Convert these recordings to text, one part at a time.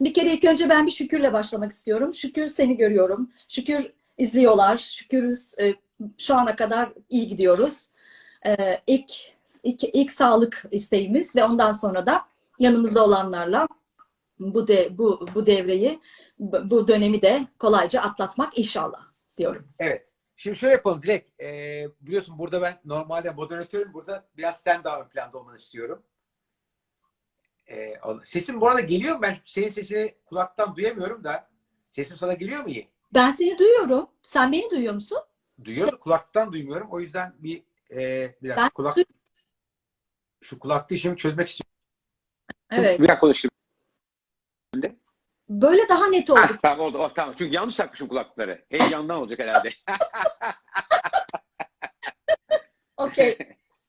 Bir kere ilk önce ben bir şükürle başlamak istiyorum. Şükür seni görüyorum. Şükür izliyorlar. Şükürüz e, şu ana kadar iyi gidiyoruz. E, ilk, ilk, ilk sağlık isteğimiz ve ondan sonra da yanımızda olanlarla bu de, bu bu devreyi bu dönemi de kolayca atlatmak inşallah diyorum. Evet. Şimdi şöyle yapalım Dilek. Ee, biliyorsun burada ben normalde moderatörüm. Burada biraz sen daha ön planda olmanı istiyorum. Ee, sesim bu arada geliyor mu? Ben senin sesini kulaktan duyamıyorum da. Sesim sana geliyor mu iyi? Ben seni duyuyorum. Sen beni duyuyor musun? Duyuyorum. Kulaktan duymuyorum. O yüzden bir e, biraz Ben kulak duy- şu kulaklığı işimi çözmek istiyorum. Evet. Bir dakika konuştum. Böyle daha net oldu. Ah, tamam oldu. Oh, tamam. Çünkü yanlış takmışım kulaklıkları. Heyecandan olacak herhalde. Okey.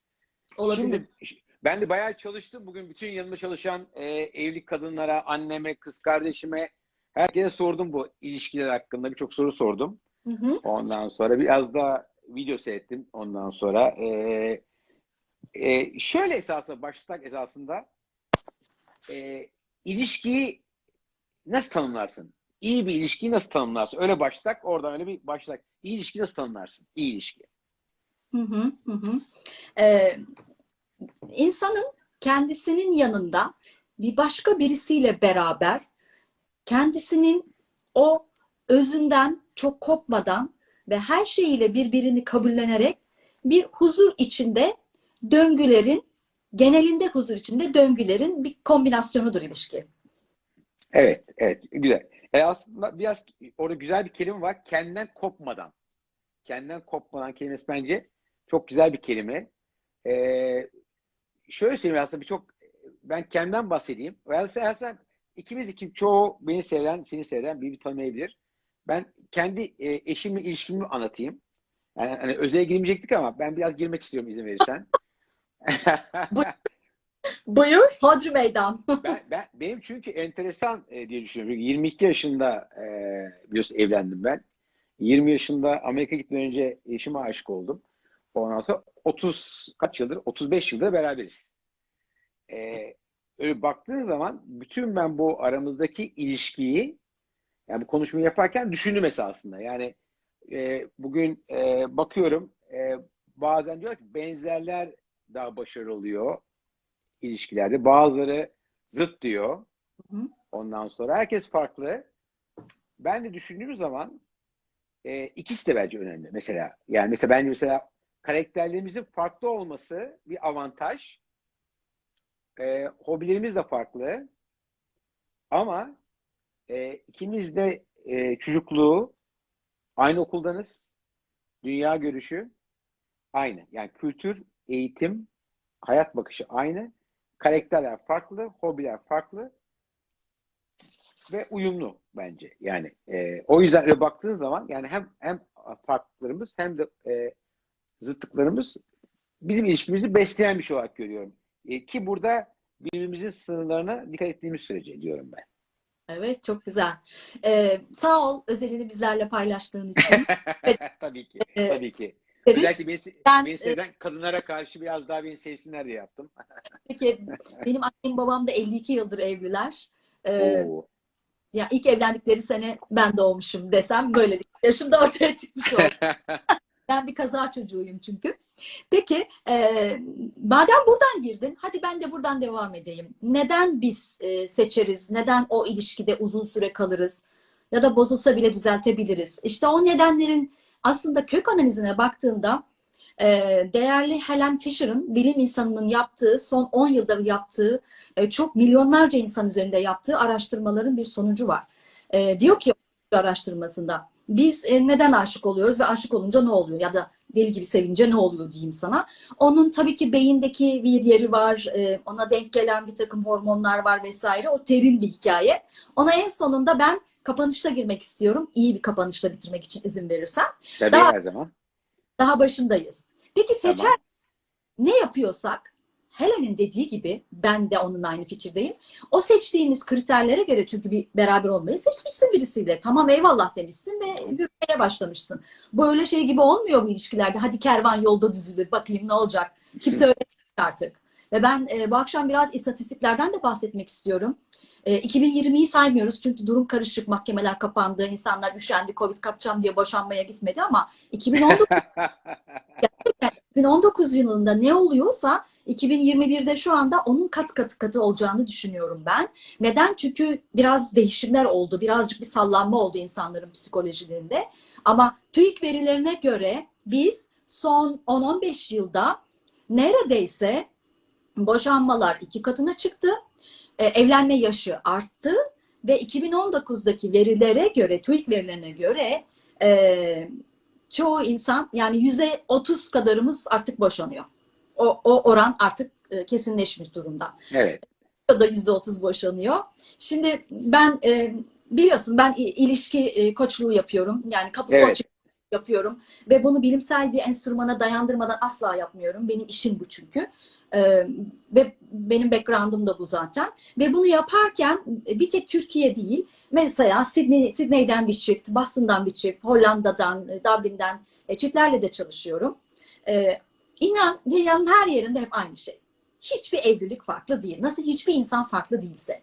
Olabilir. Şimdi ben de bayağı çalıştım. Bugün bütün yanımda çalışan e, evli kadınlara, anneme, kız kardeşime herkese sordum bu ilişkiler hakkında. Birçok soru sordum. Hı hı. Ondan sonra biraz da video seyrettim. Ondan sonra e, e, şöyle esasında başlasak esasında e, ilişkiyi nasıl tanımlarsın? İyi bir ilişkiyi nasıl tanımlarsın? Öyle başlasak oradan öyle bir başlasak. İyi ilişki nasıl tanımlarsın? İyi ilişki. Hı hı, hı hı. Ee, insanın kendisinin yanında bir başka birisiyle beraber kendisinin o özünden çok kopmadan ve her şeyiyle birbirini kabullenerek bir huzur içinde döngülerin genelinde huzur içinde döngülerin bir kombinasyonudur ilişki. Evet, evet. Güzel. E aslında biraz orada güzel bir kelime var. Kendinden kopmadan. Kendinden kopmadan kelimesi bence çok güzel bir kelime. Ee, şöyle söyleyeyim aslında birçok ben kendimden bahsedeyim. Aslında, aslında ikimiz iki çoğu beni seven, seni seven bir bir tanıyabilir. Ben kendi e, eşimle ilişkimi anlatayım. Yani hani özele girmeyecektik ama ben biraz girmek istiyorum izin verirsen. Buyur, hodri meydan. ben, ben, benim çünkü enteresan e, diye düşünüyorum. Çünkü 22 yaşında e, biliyorsun evlendim ben. 20 yaşında Amerika gitmeden önce eşime aşık oldum. Ondan sonra 30 kaç yıldır? 35 yıldır beraberiz. E, öyle baktığın zaman bütün ben bu aramızdaki ilişkiyi yani bu konuşmayı yaparken düşündüm esasında. Yani e, bugün e, bakıyorum e, bazen diyor ki benzerler daha başarılı oluyor ilişkilerde. Bazıları zıt diyor. Hı hı. Ondan sonra herkes farklı. Ben de düşündüğüm zaman e, ikisi de bence önemli mesela. Yani mesela bence mesela karakterlerimizin farklı olması bir avantaj. E, hobilerimiz de farklı. Ama e, ikimiz de e, çocukluğu aynı okuldanız. Dünya görüşü aynı. Yani kültür, eğitim, hayat bakışı aynı. Karakterler farklı, hobiler farklı ve uyumlu bence. Yani e, o yüzden öyle baktığın zaman yani hem hem farklılıklarımız hem de e, zıtlıklarımız bizim ilişkimizi besleyen bir şey olarak görüyorum. E, ki burada birbirimizin sınırlarına dikkat ettiğimiz sürece diyorum ben. Evet, çok güzel. Ee, sağ ol özelini bizlerle paylaştığın için. tabii ki. Evet. Tabii ki. Deriz. Özellikle beni, Ben, beni seven kadınlara karşı biraz daha beni sevsinler diye yaptım. Peki benim annem babam da 52 yıldır evliler. Ee, Oo. ya ilk evlendikleri sene ben doğmuşum desem böyle yaşım da ortaya çıkmış olur. Ben bir kaza çocuğuyum çünkü. Peki e, madem buradan girdin, hadi ben de buradan devam edeyim. Neden biz e, seçeriz? Neden o ilişkide uzun süre kalırız? Ya da bozulsa bile düzeltebiliriz? İşte o nedenlerin aslında kök analizine baktığında e, değerli Helen Fisher'ın bilim insanının yaptığı, son 10 yıldır yaptığı, e, çok milyonlarca insan üzerinde yaptığı araştırmaların bir sonucu var. E, diyor ki araştırmasında biz e, neden aşık oluyoruz ve aşık olunca ne oluyor ya da deli gibi sevince ne oluyor diyeyim sana. Onun tabii ki beyindeki bir yeri var, e, ona denk gelen bir takım hormonlar var vesaire. O terin bir hikaye. Ona en sonunda ben kapanışla girmek istiyorum. İyi bir kapanışla bitirmek için izin verirsen. Tabii Daha- her zaman. Daha başındayız. Peki seçer Tamam. ne yapıyorsak Helen'in dediği gibi ben de onun aynı fikirdeyim. O seçtiğimiz kriterlere göre çünkü bir beraber olmayı seçmişsin birisiyle. Tamam eyvallah demişsin ve yürümeye başlamışsın. Böyle şey gibi olmuyor bu ilişkilerde. Hadi kervan yolda düzülür bakayım ne olacak. Kimse değil artık. Ve ben e, bu akşam biraz istatistiklerden de bahsetmek istiyorum. E, 2020'yi saymıyoruz çünkü durum karışık, mahkemeler kapandı, insanlar üşendi, Covid kapacağım diye boşanmaya gitmedi ama 2019 2019 yılında ne oluyorsa 2021'de şu anda onun kat katı katı olacağını düşünüyorum ben. Neden? Çünkü biraz değişimler oldu. Birazcık bir sallanma oldu insanların psikolojilerinde. Ama TÜİK verilerine göre biz son 10-15 yılda neredeyse boşanmalar iki katına çıktı. E, evlenme yaşı arttı ve 2019'daki verilere göre, TÜİK verilerine göre e, çoğu insan yani yüzde otuz kadarımız artık boşanıyor. O, o oran artık e, kesinleşmiş durumda. evet. O da yüzde otuz boşanıyor. Şimdi ben e, biliyorsun ben ilişki e, koçluğu yapıyorum. Yani kapı Evet. koç yapıyorum. Ve bunu bilimsel bir enstrümana dayandırmadan asla yapmıyorum. Benim işim bu çünkü. E, ve benim background'um da bu zaten. Ve bunu yaparken e, bir tek Türkiye değil, mesela Sydney, Sydney'den bir çift, Boston'dan bir çift, Hollanda'dan, e, Dublin'den e, çiftlerle de çalışıyorum. E, inan dünyanın her yerinde hep aynı şey. Hiçbir evlilik farklı değil. Nasıl hiçbir insan farklı değilse.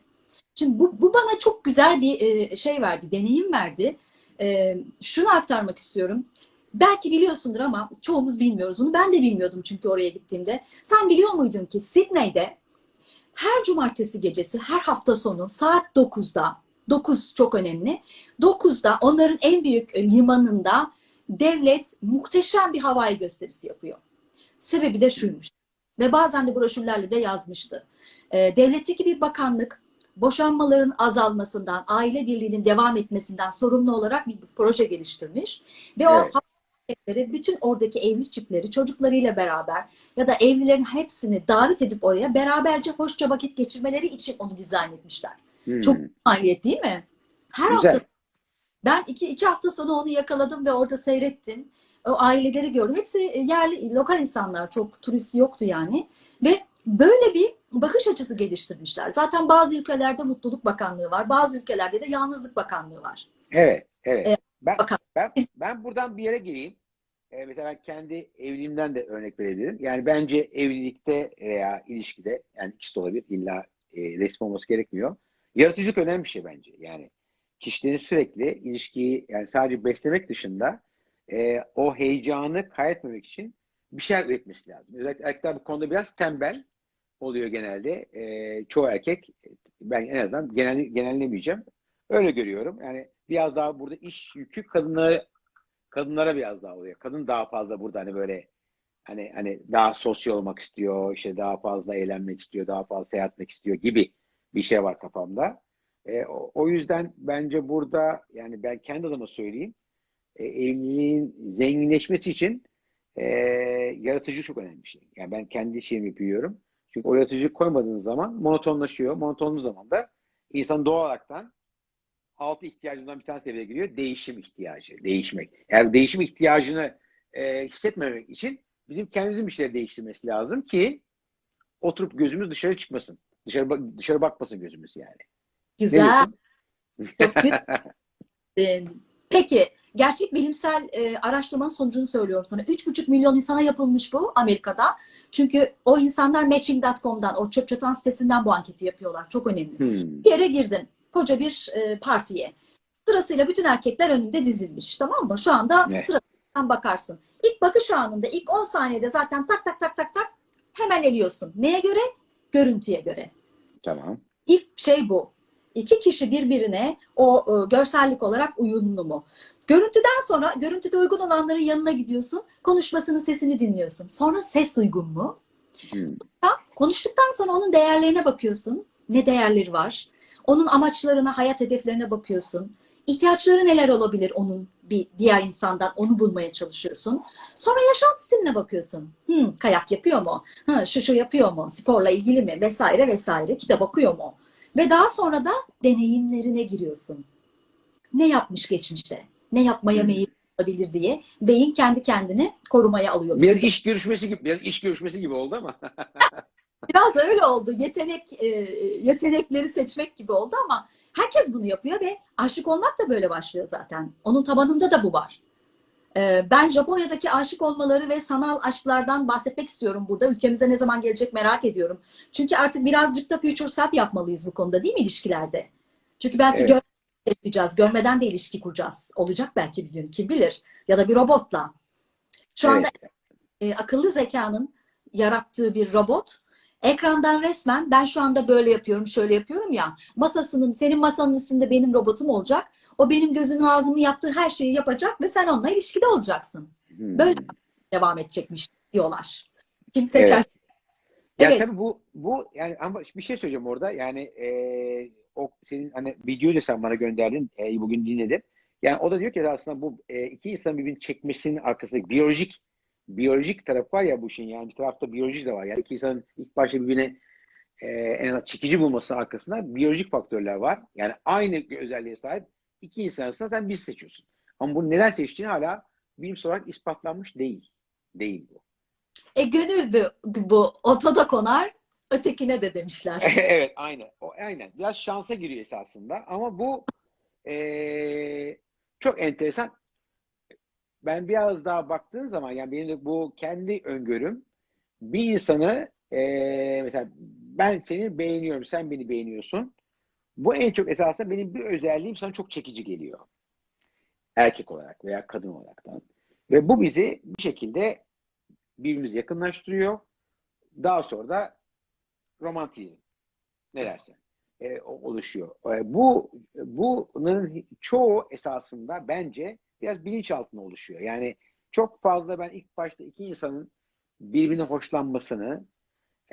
Şimdi bu, bu bana çok güzel bir e, şey verdi, deneyim verdi. E, şunu aktarmak istiyorum. Belki biliyorsundur ama çoğumuz bilmiyoruz bunu. Ben de bilmiyordum çünkü oraya gittiğimde. Sen biliyor muydun ki Sydney'de her cumartesi gecesi, her hafta sonu saat 9'da, 9 çok önemli. 9'da onların en büyük e, limanında devlet muhteşem bir havai gösterisi yapıyor. Sebebi de şuymuş. Ve bazen de broşürlerle de yazmıştı. Ee, devletteki bir bakanlık boşanmaların azalmasından, aile birliğinin devam etmesinden sorumlu olarak bir proje geliştirmiş. Ve o Evet. çiftleri, bütün oradaki evli çiftleri çocuklarıyla beraber ya da evlilerin hepsini davet edip oraya beraberce hoşça vakit geçirmeleri için onu dizayn etmişler. Hmm. Çok maliyet değil mi? Her Güzel. hafta ben iki, iki hafta sonra onu yakaladım ve orada seyrettim. O aileleri gördüm. Hepsi yerli, lokal insanlar. Çok turist yoktu yani. Ve böyle bir bakış açısı geliştirmişler. Zaten bazı ülkelerde mutluluk bakanlığı var. Bazı ülkelerde de yalnızlık bakanlığı var. Evet, evet. Evet, ben, ben, ben buradan bir yere geleyim. Ee, mesela ben kendi evliliğimden de örnek verebilirim. Yani bence evlilikte veya ilişkide, yani ikisi de olabilir, illa e, resmi olması gerekmiyor. Yaratıcılık önemli bir şey bence. Yani kişilerin sürekli ilişkiyi yani sadece beslemek dışında e, o heyecanı kaybetmemek için bir şeyler üretmesi lazım. Özellikle erkekler bu konuda biraz tembel oluyor genelde. E, çoğu erkek, ben en azından genel, genellemeyeceğim. Öyle görüyorum. Yani biraz daha burada iş yükü kadınlara kadınlara biraz daha oluyor. Kadın daha fazla burada hani böyle hani hani daha sosyal olmak istiyor, işte daha fazla eğlenmek istiyor, daha fazla seyahat etmek istiyor gibi bir şey var kafamda. E, o, o yüzden bence burada yani ben kendi adıma söyleyeyim e, evliliğin zenginleşmesi için e, yaratıcı çok önemli bir şey. Yani ben kendi şeyimi yapıyorum. Çünkü o yaratıcıyı koymadığın zaman monotonlaşıyor. Monotonlu zaman da insan doğal olaraktan altı ihtiyacından bir tanesi devreye giriyor. Değişim ihtiyacı. Değişmek. Yani değişim ihtiyacını e, hissetmemek için bizim kendimizin bir şeyleri değiştirmesi lazım ki oturup gözümüz dışarı çıkmasın. Dışarı bak- dışarı bakmasın gözümüz yani. Güzel. diyorsun? Çok güzel. Peki, gerçek bilimsel e, araştırmanın sonucunu söylüyorum sana. 3,5 milyon insana yapılmış bu Amerika'da. Çünkü o insanlar Matching.com'dan, o çöp çatan sitesinden bu anketi yapıyorlar. Çok önemli. Hmm. Bir yere girdin, koca bir e, partiye. Sırasıyla bütün erkekler önünde dizilmiş. Tamam mı? Şu anda Evet. sırasından bakarsın. İlk bakış anında, ilk 10 saniyede zaten tak tak tak tak tak hemen eliyorsun. Neye göre? Görüntüye göre. Tamam. İlk şey bu. İki kişi birbirine o e, görsellik olarak uyumlu mu? Görüntüden sonra görüntüde uygun olanların yanına gidiyorsun. Konuşmasının sesini dinliyorsun. Sonra ses uygun mu? Hmm. Konuştuktan sonra onun değerlerine bakıyorsun. Ne değerleri var? Onun amaçlarına, hayat hedeflerine bakıyorsun. İhtiyaçları neler olabilir onun bir diğer insandan onu bulmaya çalışıyorsun. Sonra yaşam stiline bakıyorsun. Hmm, kayak yapıyor mu? Ha, şu şu yapıyor mu? Sporla ilgili mi? Vesaire vesaire. Kitap okuyor mu? Ve daha sonra da deneyimlerine giriyorsun. Ne yapmış geçmişte? Ne yapmaya Hmm. meyilli olabilir diye beyin kendi kendini korumaya alıyor. Biraz iş görüşmesi gibi, biraz iş görüşmesi gibi oldu ama. Biraz öyle oldu. Yetenek e, yetenekleri seçmek gibi oldu ama herkes bunu yapıyor ve aşık olmak da böyle başlıyor zaten. Onun tabanında da bu var. Ee, ben Japonya'daki aşık olmaları ve sanal aşklardan bahsetmek istiyorum burada. Ülkemize ne zaman gelecek merak ediyorum. Çünkü artık birazcık da future step yapmalıyız bu konuda değil mi ilişkilerde? Çünkü belki Evet. Yaşayacağız, görmeden de ilişki kuracağız. Olacak belki bir gün kim bilir. Ya da bir robotla. Şu anda Evet. e, akıllı zekanın yarattığı bir robot ekrandan resmen ben şu anda böyle yapıyorum, şöyle yapıyorum ya. Masasının, senin masanın üstünde benim robotum olacak. O benim gözümün ağzımın yaptığı her şeyi yapacak ve sen onunla ilişkide olacaksın. Hmm. Böyle devam edecekmiş diyorlar. Kim seçer? Evet. Ya Evet. tabii bu bu yani ama bir şey söyleyeceğim orada. Yani e, o senin hani videoyu da sen bana gönderdin. E, bugün dinledim. Yani o da diyor ki aslında bu e, iki insanın birbirini çekmesinin arkasındaki biyolojik biyolojik taraf var ya bu işin yani bir tarafta biyoloji de var. Yani iki insanın ilk başta birbirine e, en çekici bulmasının arkasında biyolojik faktörler var. Yani aynı özelliğe sahip iki insan arasında sen bir seçiyorsun. Ama bunu neden seçtiğini hala bilimsel olarak ispatlanmış değil. Değil bu. E gönül bu, bu otoda konar, ötekine de demişler. evet aynı. O, aynen. Biraz şansa giriyor esasında. Ama bu eee, çok enteresan. Ben biraz daha baktığın zaman yani benim de bu kendi öngörüm bir insanı eee, mesela ben seni beğeniyorum, sen beni beğeniyorsun. Bu en çok esasında benim bir özelliğim sana çok çekici geliyor. Erkek olarak veya kadın olaraktan. Ve bu bizi bir şekilde birbirimizi yakınlaştırıyor. Daha sonra da romantizm ne dersen e, o- oluşuyor. E, bu bunun çoğu esasında bence biraz bilinçaltında oluşuyor. Yani çok fazla ben ilk başta iki insanın birbirine hoşlanmasını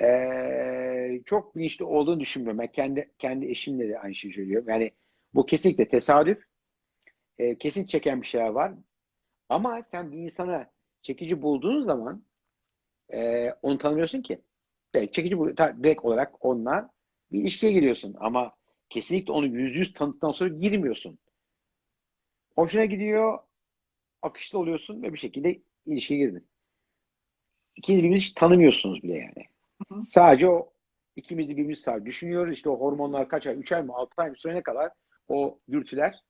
e, çok bilinçli olduğunu düşünmüyorum. Ben kendi kendi eşimle de aynı şeyi söylüyorum. Yani bu kesinlikle tesadüf. E, kesin çeken bir şeyler var. Ama sen bir insana çekici bulduğun zaman e, onu tanımıyorsun ki. Direkt çekici ta- direkt olarak onunla bir ilişkiye giriyorsun. Ama kesinlikle onu yüz yüz tanıdıktan sonra girmiyorsun. Hoşuna gidiyor, akışlı oluyorsun ve bir şekilde ilişkiye girdin. İkiniz birbirinizi hiç tanımıyorsunuz bile yani. Hı hı. Sadece o ikimiz de birbirimizi sadece düşünüyoruz. İşte o hormonlar kaç ay, 3 ay mı, 6 ay mı sürene kadar o dürtüler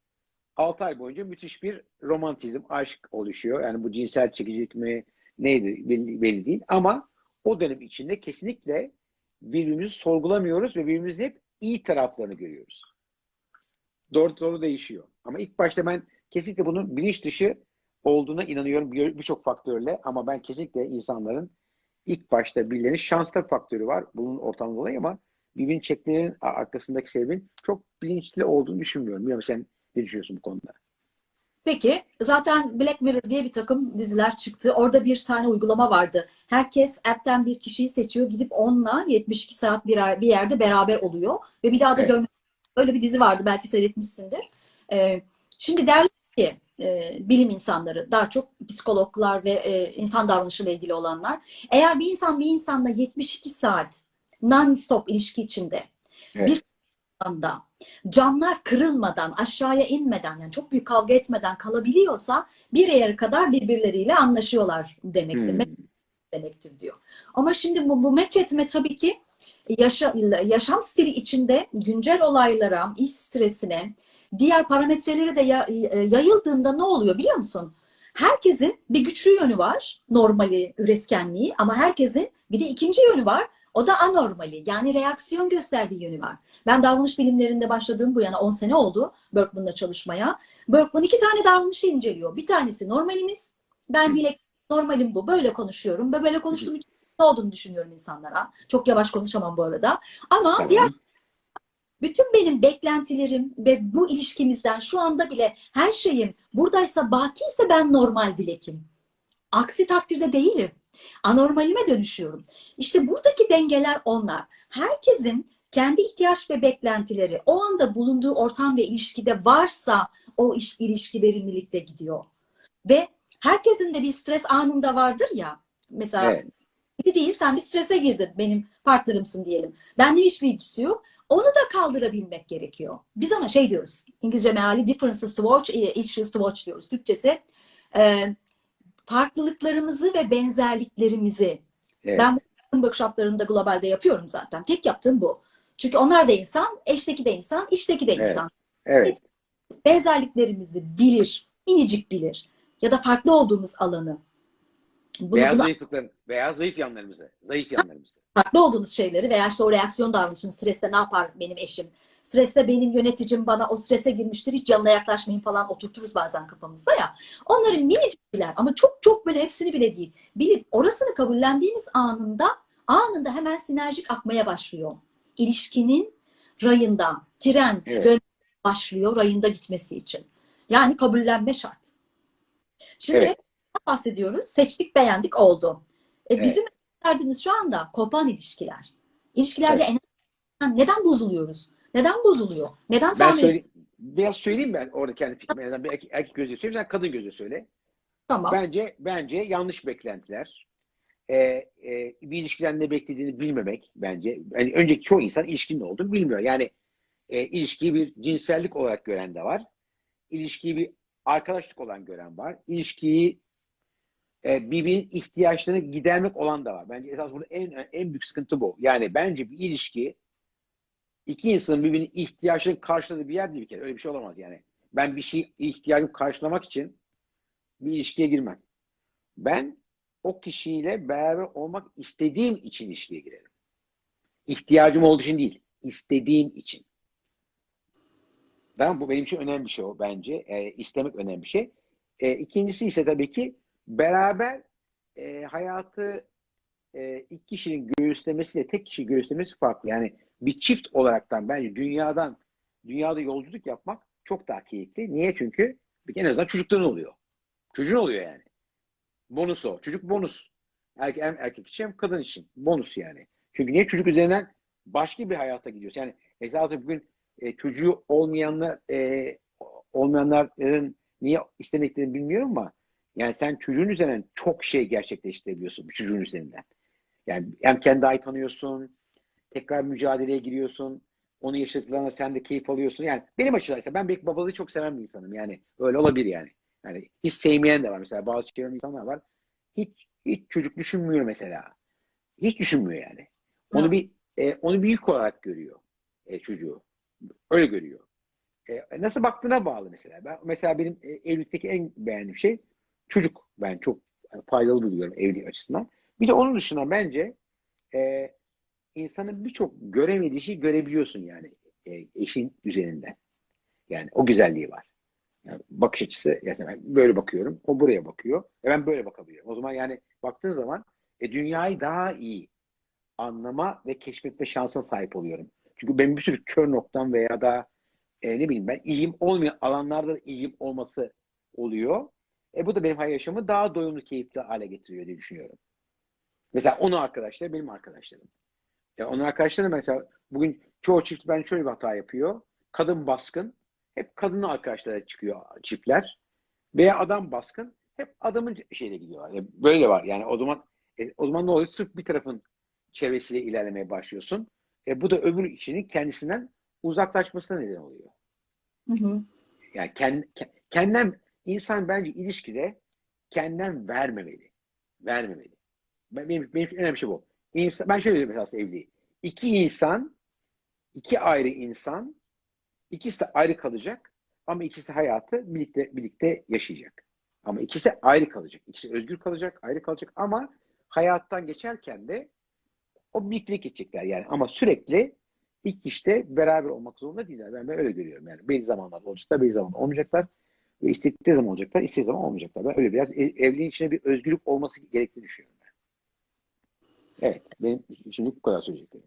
6 ay boyunca müthiş bir romantizm, aşk oluşuyor. Yani bu cinsel çekicilik mi neydi belli, belli değil. Ama o dönem içinde kesinlikle birbirimizi sorgulamıyoruz ve birbirimizin hep iyi taraflarını görüyoruz. Doğru doğru değişiyor. Ama ilk başta ben kesinlikle bunun bilinç dışı olduğuna inanıyorum bir- birçok faktörle ama ben kesinlikle insanların ilk başta birilerinin şanslı faktörü var bunun ortamda dolayı ama birbirini çekmenin arkasındaki sebebin çok bilinçli olduğunu düşünmüyorum. Bilmiyorum sen ne düşünüyorsun bu konuda? Peki zaten Black Mirror diye bir takım diziler çıktı. Orada bir tane uygulama vardı. Herkes app'ten bir kişiyi seçiyor. Gidip onunla 72 saat bir, bir yerde beraber oluyor. Ve bir daha da Evet. görmek. Öyle bir dizi vardı. Belki seyretmişsindir. Ee, şimdi derler ki e, bilim insanları, daha çok psikologlar ve e, insan davranışıyla ilgili olanlar. Eğer bir insan bir insanla 72 saat non-stop ilişki içinde Evet. bir anda camlar kırılmadan, aşağıya inmeden, yani çok büyük kavga etmeden kalabiliyorsa bir yere kadar birbirleriyle anlaşıyorlar demektir. Hmm. demektir diyor. Ama şimdi bu, bu meç etme tabii ki yaşa, yaşam stili içinde güncel olaylara, iş stresine, diğer parametreleri de ya- yayıldığında ne oluyor biliyor musun? Herkesin bir güçlü yönü var, normali, üretkenliği ama herkesin bir de ikinci yönü var. O da anormali yani reaksiyon gösterdiği yönü var. Ben davranış bilimlerinde başladığım bu yana 10 sene oldu Berkman'la çalışmaya. Berkman iki tane davranışı inceliyor. Bir tanesi normalimiz. Ben dilek normalim bu. Böyle konuşuyorum. Ve böyle konuştuğum için ne olduğunu düşünüyorum insanlara. Çok yavaş konuşamam bu arada. Ama Tamam. diğer bütün benim beklentilerim ve bu ilişkimizden şu anda bile her şeyim buradaysa bakiyse ben normal dilekim. Aksi takdirde değilim. Anormalime dönüşüyorum. İşte buradaki dengeler onlar. Herkesin kendi ihtiyaç ve beklentileri o anda bulunduğu ortam ve ilişkide varsa o iş, ilişki verimlilikte gidiyor. Ve herkesin de bir stres anında vardır ya. Mesela Evet. biri değil sen bir strese girdin benim partnerimsin diyelim. Bende hiçbir ilgisi yok. Onu da kaldırabilmek gerekiyor. Biz ona şey diyoruz. İngilizce meali differences to watch, e, issues to watch diyoruz. Türkçesi e, farklılıklarımızı ve benzerliklerimizi. Evet. Ben bu workshoplarında globalde yapıyorum zaten. Tek yaptığım bu. Çünkü onlar da insan, eşteki de insan, işteki de Evet. insan. Evet. Benzerliklerimizi bilir, minicik bilir. ya da farklı olduğumuz alanı bunu, veya bunu zayıflıkların veya zayıf yanlarımızı, zayıf yanlarımızı. farklı olduğumuz şeyleri veya işte o reaksiyon davranışını streste ne yapar benim eşim? Streste benim yöneticim bana o strese girmiştir hiç yanına yaklaşmayın falan oturturuz bazen kafamızda ya. Onların minicik biler ama çok çok böyle hepsini bile değil. Bilip orasını kabullendiğimiz anında anında hemen sinerjik akmaya başlıyor. İlişkinin rayında tren Evet. başlıyor rayında gitmesi için. Yani kabullenme şart. Şimdi Evet. bahsediyoruz. Seçtik, beğendik, oldu. E, Evet. Bizim derdimiz şu anda kopan ilişkiler. İlişkilerde en neden bozuluyoruz? Neden bozuluyor? Neden Ben tahmin söyle, biraz söyleyeyim ben orada kendi fikrimi. En azından bir erkek, erkek gözüyle söyleyeyim, sen kadın gözüyle söyle. Tamam. Bence bence yanlış beklentiler. Ee, e, bir ilişkiden ne beklediğini bilmemek bence. Yani önceki çoğu insan ilişkinin ne olduğunu bilmiyor. Yani e, ilişkiyi bir cinsellik olarak gören de var. İlişkiyi bir arkadaşlık olan gören var. İlişkiyi e, birbirinin ihtiyaçlarını gidermek olan da var. Bence esas burada en en büyük sıkıntı bu. Yani bence bir ilişki iki insanın birbirinin ihtiyaçlarını karşıladığı bir yer değil bir kere. Öyle bir şey olamaz yani. Ben bir şey ihtiyacımı karşılamak için bir ilişkiye girmem. Ben o kişiyle beraber olmak istediğim için ilişkiye girerim. İhtiyacım olduğu için değil, istediğim için. Tamam, bu benim için önemli bir şey o bence. E, istemek önemli bir şey. E, ikincisi ise tabii ki beraber e, hayatı e, iki kişinin göğüslemesiyle tek kişi göğüslemesi farklı. Yani bir çift olaraktan bence dünyadan dünyada yolculuk yapmak çok daha keyifli. Niye? Çünkü en azından çocukların oluyor. Çocuğun oluyor yani. Bonus o. Çocuk bonus. Erkek, hem erkek için hem kadın için. Bonus yani. Çünkü niye? Çocuk üzerinden başka bir hayata gidiyorsun. Yani mesela bugün e, çocuğu olmayanlar e, olmayanların niye istemediklerini bilmiyorum ama yani sen çocuğun üzerinden çok şey gerçekleştirebiliyorsun çocuğun üzerinden. Yani hem kendi ait tanıyorsun, tekrar mücadeleye giriyorsun, onu yaşadıklarına sen de keyif alıyorsun. Yani benim açıdan ben belki babalığı çok seven bir insanım yani. Öyle olabilir yani. Yani hiç sevmeyen de var mesela. Bazı çevremde insanlar var. Hiç hiç çocuk düşünmüyor mesela. Hiç düşünmüyor yani. Onu bir e, onu bir yük olarak görüyor e, çocuğu. Öyle görüyor. E, nasıl baktığına bağlı mesela. Ben mesela benim e, evlilikteki en beğendiğim şey çocuk. Ben çok faydalı buluyorum evlilik açısından. Bir de onun dışında bence e, insanın birçok göremediği şeyi görebiliyorsun yani e, eşin üzerinden. Yani o güzelliği var. Yani bakış açısı, yani ben böyle bakıyorum, o buraya bakıyor, e ben böyle bakabiliyorum. O zaman yani baktığın zaman e, dünyayı daha iyi anlama ve keşfetme şansına sahip oluyorum. Çünkü benim bir sürü kör noktam veya da e, ne bileyim ben ilgim olmayan alanlarda da ilgim olması oluyor. E bu da benim hayat yaşamı daha doyumlu, keyifli hale getiriyor diye düşünüyorum. Mesela onun arkadaşları benim arkadaşlarım. Ya onun arkadaşları mesela bugün çoğu çift ben şöyle bir hata yapıyor. Kadın baskın. Hep kadının arkadaşlara çıkıyor çiftler. Veya adam baskın. Hep adamın şeyine gidiyorlar. Ya böyle var. Yani o zaman e, o zaman ne oluyor? Sırf bir tarafın çevresiyle ilerlemeye başlıyorsun. E, bu da öbür kişinin kendisinden uzaklaşmasına neden oluyor. Hı hı. Yani kend, ke- kendinden insan bence ilişkide kendinden vermemeli. Vermemeli. Ben, benim, benim için önemli şey bu. İnsan, ben şöyle diyorum mesela evliliği. İki insan, iki ayrı insan, ikisi de ayrı kalacak ama ikisi hayatı birlikte birlikte yaşayacak. Ama ikisi ayrı kalacak. İkisi özgür kalacak, ayrı kalacak ama hayattan geçerken de o birliktelik geçecekler yani. Ama sürekli ilk işte beraber olmak zorunda değiller. Ben, ben öyle görüyorum yani. Belli zamanlarda olacaklar, belli zamanlarda olmayacaklar. Ve istedikleri zaman olacaklar, istediği zaman olmayacaklar. Ben öyle biraz ev- evliliğin içine bir özgürlük olması gerektiğini düşünüyorum. Evet, benim şimdi bu kadar söyleyeceklerim.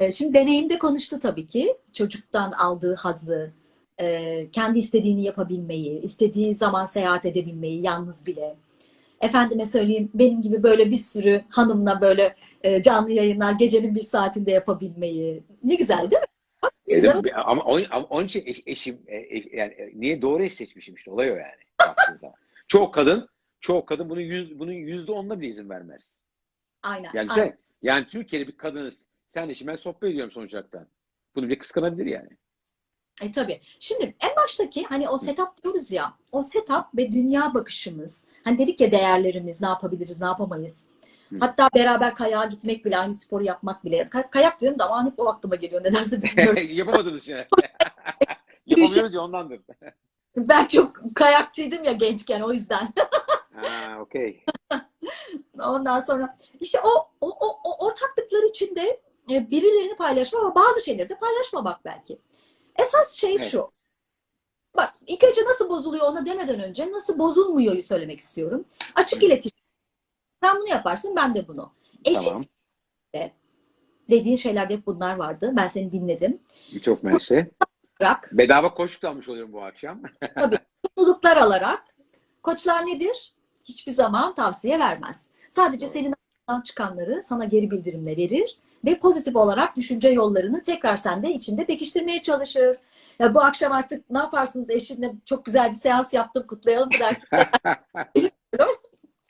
E, Şimdi deneyimde konuştu tabii ki. Çocuktan aldığı hazzı, e, kendi istediğini yapabilmeyi, istediği zaman seyahat edebilmeyi yalnız bile. Efendime söyleyeyim benim gibi böyle bir sürü hanımla böyle e, canlı yayınlar gecenin bir saatinde yapabilmeyi. Ne güzel değil mi? Ne güzel. Ama, onun, ama onun için eş- eşim e, eş- yani e, niye doğru eş seçmişim işte olay o yani. Çoğu kadın çoğu kadın bunun yüz bunun yüzde onuna bile izin vermez. Aynen. Yani aynen. sen yani Türkiye'de bir kadınız. Sen de şimdi ben sohbet ediyorum sonuç olarak. Bunu bir kıskanabilir yani. E tabii. Şimdi en baştaki hani o setup diyoruz ya, o setup ve dünya bakışımız. Hani dedik ya değerlerimiz, ne yapabiliriz, ne yapamayız. Hı. Hatta beraber kayağa gitmek bile, aynı sporu yapmak bile. Kay- kayak diyorum da aman hep o aklıma geliyor nedense bilmiyorum. Yapamadınız yani. Yapamıyoruz ya ondandır. Ben çok kayakçıydım ya gençken o yüzden. Ha, okey. Ondan sonra işte o, o, o, o ortaklıklar içinde e, birilerini paylaşma ama bazı şeyleri de paylaşmamak belki. Esas şey Evet. şu. Bak ilk önce nasıl bozuluyor ona demeden önce nasıl bozulmuyor'yu söylemek istiyorum. Açık Hı. iletişim. Sen bunu yaparsın ben de bunu. Eşit Tamam. dediğin şeylerde hep bunlar vardı. Ben seni dinledim. Çok mersi. Bırak. Bedava da almış oluyorum bu akşam. Mutluluklar alarak koçlar nedir? Hiçbir zaman tavsiye vermez. Sadece senin ağzından çıkanları sana geri bildirimle verir ve pozitif olarak düşünce yollarını tekrar sende içinde pekiştirmeye çalışır. Ya bu akşam artık ne yaparsınız eşinle çok güzel bir seans yaptım kutlayalım mı dersin?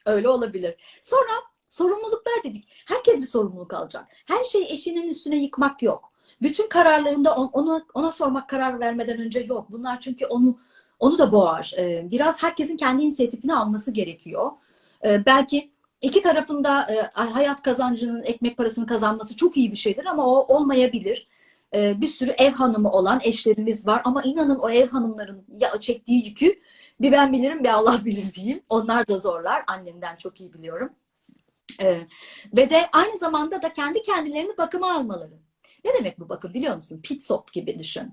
Öyle olabilir. Sonra sorumluluklar dedik. Herkes bir sorumluluk alacak. Her şeyi eşinin üstüne yıkmak yok. Bütün kararlarında on- ona, ona sormak karar vermeden önce yok. Bunlar çünkü onu onu da boğar. Ee, Biraz herkesin kendi inisiyatifini alması gerekiyor. Ee, Belki iki tarafında e, hayat kazancının, ekmek parasını kazanması çok iyi bir şeydir ama o olmayabilir. Ee, Bir sürü ev hanımı olan eşlerimiz var ama inanın o ev hanımların çektiği yükü bir ben bilirim bir Allah bilir diyeyim. Onlar da zorlar. Annemden çok iyi biliyorum. Ve de aynı zamanda da kendi kendilerini bakıma almaları. Ne demek bu bakım biliyor musun? Pit stop gibi düşün.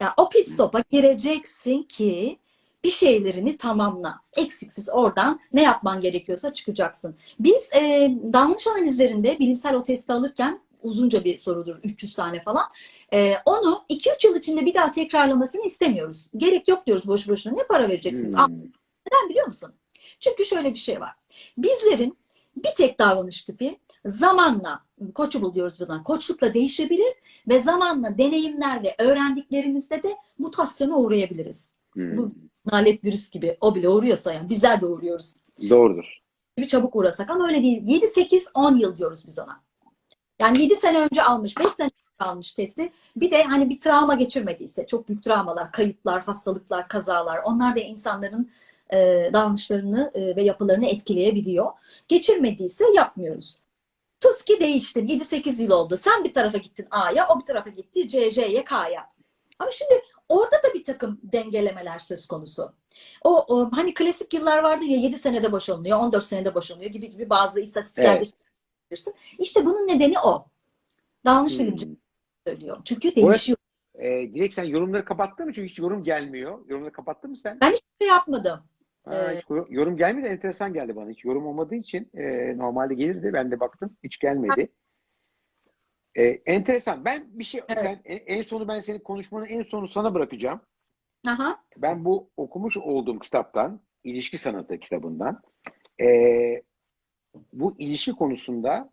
Ya o pit stop'a gireceksin ki bir şeylerini tamamla. Eksiksiz oradan ne yapman gerekiyorsa çıkacaksın. Biz e, davranış analizlerinde bilimsel o testi alırken uzunca bir sorudur 300 tane falan. E, onu 2-3 yıl içinde bir daha tekrarlamasını istemiyoruz. Gerek yok diyoruz boş boşuna. Ne para vereceksiniz? Hmm. Neden biliyor musun? Çünkü şöyle bir şey var. Bizlerin bir tek davranış tipi zamanla, koçu buluyoruz buna, koçlukla değişebilir ve zamanla deneyimler ve öğrendiklerimizde de mutasyona uğrayabiliriz. Hmm. Bu nalet virüs gibi o bile uğruyorsa yani bizler de uğruyoruz. Doğrudur. Bir çabuk uğrasak ama öyle değil. 7, 8, 10 yıl diyoruz biz ona. Yani 7 sene önce almış, 5 sene önce almış testi. Bir de hani bir travma geçirmediyse, çok büyük travmalar, kayıplar, hastalıklar, kazalar, onlar da insanların e, davranışlarını e, ve yapılarını etkileyebiliyor. Geçirmediyse yapmıyoruz. Tut ki değiştin. 7-8 yıl oldu. Sen bir tarafa gittin A'ya, o bir tarafa gitti C, C'ye, K'ya. Ama şimdi orada da bir takım dengelemeler söz konusu. O, o hani klasik yıllar vardı ya 7 senede boşanılıyor, 14 senede boşanılıyor gibi gibi bazı istatistiklerde Evet. bilirsin. İşte bunun nedeni o. Davranış Hmm. bilimci söylüyor. Çünkü değişiyor. Ee, Dilek sen yorumları kapattın mı? Çünkü hiç yorum gelmiyor. Yorumları kapattın mı sen? Ben hiçbir şey yapmadım. Ha, Ee, hiç yorum- gelmedi. Enteresan geldi bana. Hiç yorum olmadığı için e, normalde gelirdi. Ben de baktım. Hiç gelmedi. E, enteresan. Ben bir şey Evet. sen, en, en sonu ben senin konuşmanın en sonu sana bırakacağım. Aha. Ben bu okumuş olduğum kitaptan, ilişki sanatı kitabından e, bu ilişki konusunda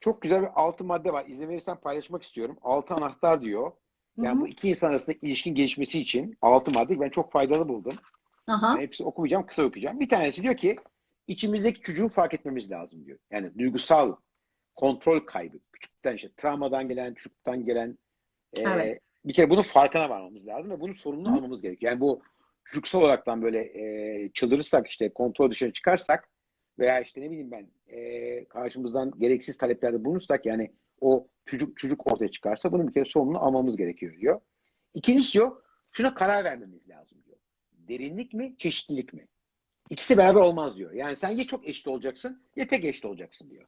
çok güzel bir altı madde var. İzin verirsen paylaşmak istiyorum. Altı anahtar diyor. Yani Hı bu hı. iki insan arasında ilişkin gelişmesi için altı madde ben çok faydalı buldum. Aha. Hepsini okumayacağım, kısa okuyacağım. Bir tanesi diyor ki içimizdeki çocuğu fark etmemiz lazım diyor. Yani duygusal kontrol kaybı. Küçükten işte travmadan gelen, çocukluktan gelen e, Evet. bir kere bunun farkına varmamız lazım ve bunun sorumluluğunu Hı. almamız gerekiyor. Yani bu çocuksal olaraktan böyle e, çıldırırsak işte kontrol dışına çıkarsak veya işte ne bileyim ben e, karşımızdan gereksiz taleplerde bulunursak yani o çocuk çocuk ortaya çıkarsa bunun bir kere sorumluluğunu almamız gerekiyor diyor. İkincisi diyor şuna karar vermemiz lazım diyor. Derinlik mi, çeşitlilik mi? İkisi beraber olmaz diyor. Yani sen ya çok eşit olacaksın ya tek eşit olacaksın diyor.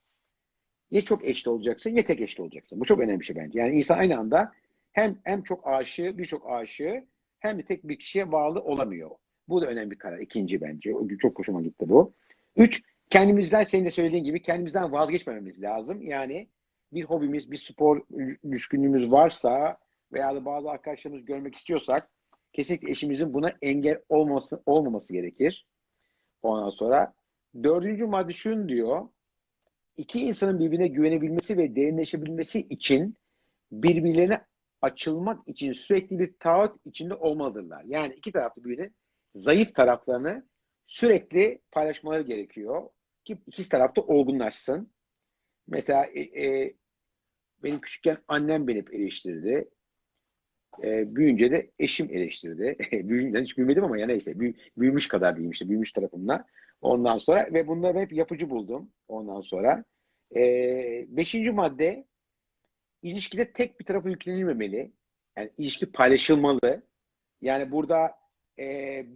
Ya çok eşit olacaksın ya tek eşit olacaksın. Bu çok önemli bir şey bence. Yani insan aynı anda hem hem çok aşığı, birçok aşığı hem de tek bir kişiye bağlı olamıyor. Bu da önemli bir karar. İkinci bence. Çok hoşuma gitti bu. Üç, kendimizden senin de söylediğin gibi kendimizden vazgeçmememiz lazım. Yani bir hobimiz, bir spor düşkünlüğümüz varsa veya da bazı arkadaşlarımız görmek istiyorsak kesinlikle eşimizin buna engel olması, olmaması gerekir. Ondan sonra dördüncü madde şunu diyor. İki insanın birbirine güvenebilmesi ve derinleşebilmesi için birbirlerine açılmak için sürekli bir taahhüt içinde olmalıdırlar. Yani iki taraflı birbirinin zayıf taraflarını sürekli paylaşmaları gerekiyor ki ikisi tarafta olgunlaşsın. Mesela e, e, benim küçükken annem beni eleştirdi. E, büyüyünce de eşim eleştirdi. Büyüyünce hiç büyümedim ama ya neyse büyü- büyümüş kadar diyeyim işte büyümüş tarafımla. Ondan sonra ve bunları hep yapıcı buldum. Ondan sonra e, beşinci madde ilişkide tek bir tarafa yüklenilmemeli. Yani ilişki paylaşılmalı. Yani burada e,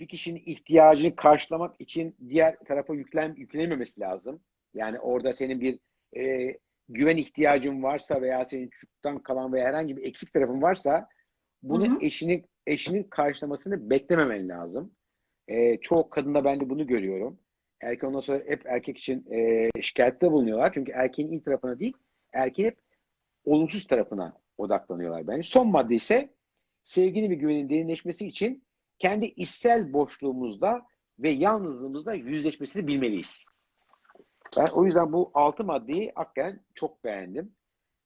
bir kişinin ihtiyacını karşılamak için diğer tarafa yüklen, yüklenememesi lazım. Yani orada senin bir e, güven ihtiyacın varsa veya senin çocuktan kalan veya herhangi bir eksik tarafın varsa bunu Hı hı. eşinin eşinin karşılamasını beklememen lazım. E, çoğu kadında ben de bunu görüyorum. Erkek ondan sonra hep erkek için e, şikayette bulunuyorlar. Çünkü erkeğin iyi tarafına değil, erkeğin hep olumsuz tarafına odaklanıyorlar bence. Son madde ise sevginin ve güvenin derinleşmesi için kendi içsel boşluğumuzda ve yalnızlığımızda yüzleşmesini bilmeliyiz. Ben o yüzden bu altı maddeyi hakikaten çok beğendim.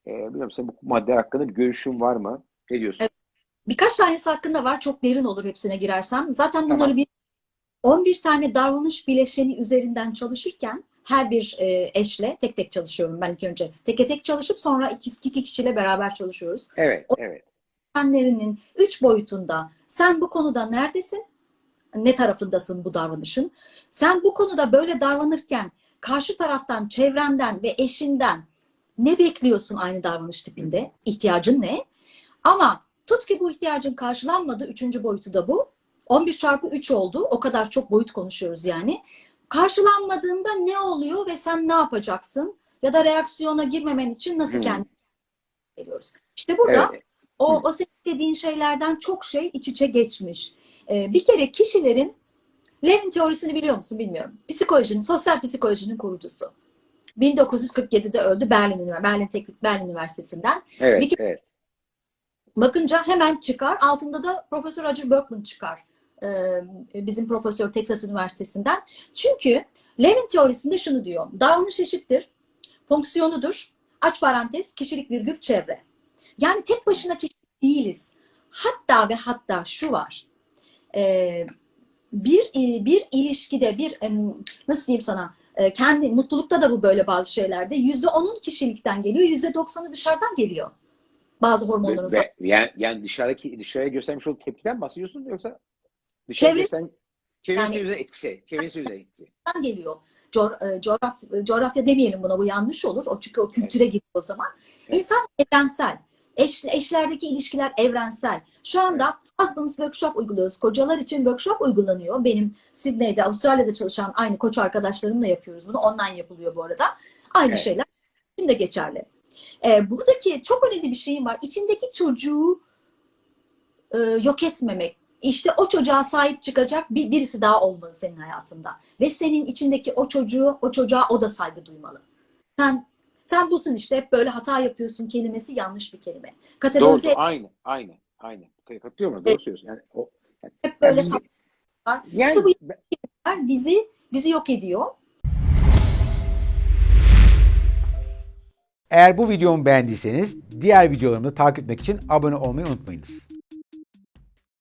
Ee, bilmiyorum senin bu madde hakkında bir görüşün var mı? Ne diyorsun? Evet. Birkaç tanesi hakkında var. Çok derin olur hepsine girersem. Zaten bunları Tamam. bir 11 tane davranış bileşeni üzerinden çalışırken her bir e, eşle tek tek çalışıyorum ben ilk önce. Teke tek çalışıp sonra iki, iki kişiyle beraber çalışıyoruz. Evet, O- evet. Bileşenlerinin üç boyutunda sen bu konuda neredesin? Ne tarafındasın bu davranışın? Sen bu konuda böyle davranırken karşı taraftan, çevrenden ve eşinden ne bekliyorsun aynı davranış tipinde? İhtiyacın ne? Ama tut ki bu ihtiyacın karşılanmadı. Üçüncü boyutu da bu. 11 çarpı 3 oldu. O kadar çok boyut konuşuyoruz yani. Karşılanmadığında ne oluyor ve sen ne yapacaksın? Ya da reaksiyona girmemen için nasıl Hmm. kendini veriyoruz. İşte burada Evet. o, Hı. o senin dediğin şeylerden çok şey iç içe geçmiş. Ee, bir kere kişilerin Levin teorisini biliyor musun bilmiyorum. Psikolojinin, sosyal psikolojinin kurucusu. 1947'de öldü Berlin Berlin Teknik Berlin Üniversitesi'nden. Evet, Bir- evet. Bakınca hemen çıkar. Altında da Profesör Roger Berkman çıkar. Ee, bizim profesör Texas Üniversitesi'nden. Çünkü Levin teorisinde şunu diyor. Davranış eşittir. Fonksiyonudur. Aç parantez, kişilik virgül çevre. Yani tek başına kişilik değiliz. Hatta ve hatta şu var. Ee, bir bir ilişkide bir nasıl diyeyim sana e, kendi mutlulukta da bu böyle bazı şeylerde yüzde onun kişilikten geliyor yüzde doksanı dışarıdan geliyor bazı hormonların Ve, yani, yani dışarıdaki dışarıya göstermiş olduğu tepkiden bahsediyorsun yoksa dışarı Çevre- gösteren Yani- üzerine etkisi, çevrenin üzerine etkisi. Geliyor. Coğra- e, coğraf- coğrafya demeyelim buna bu yanlış olur. O çünkü o kültüre gidiyor o zaman. Evet. İnsan evrensel. Eş, eşlerdeki ilişkiler evrensel. Şu anda Husbands Workshop uyguluyoruz. Kocalar için workshop uygulanıyor. Benim Sydney'de, Avustralya'da çalışan aynı koç arkadaşlarımla yapıyoruz bunu. Online yapılıyor bu arada. Aynı Evet. şeyler için de geçerli. Ee, buradaki çok önemli bir şeyim var. İçindeki çocuğu e, yok etmemek. İşte o çocuğa sahip çıkacak bir, birisi daha olmalı senin hayatında. Ve senin içindeki o çocuğu, o çocuğa o da saygı duymalı. Sen sen busun işte hep böyle hata yapıyorsun kelimesi yanlış bir kelime. Doğru, Kategorize aynı, aynı, aynı. Katılıyor mu? Doğru söylüyorsun. Yani, o, hep böyle yani, yani, İşte bu bizi bizi yok ediyor. Eğer bu videomu beğendiyseniz diğer videolarımı takip etmek için abone olmayı unutmayınız.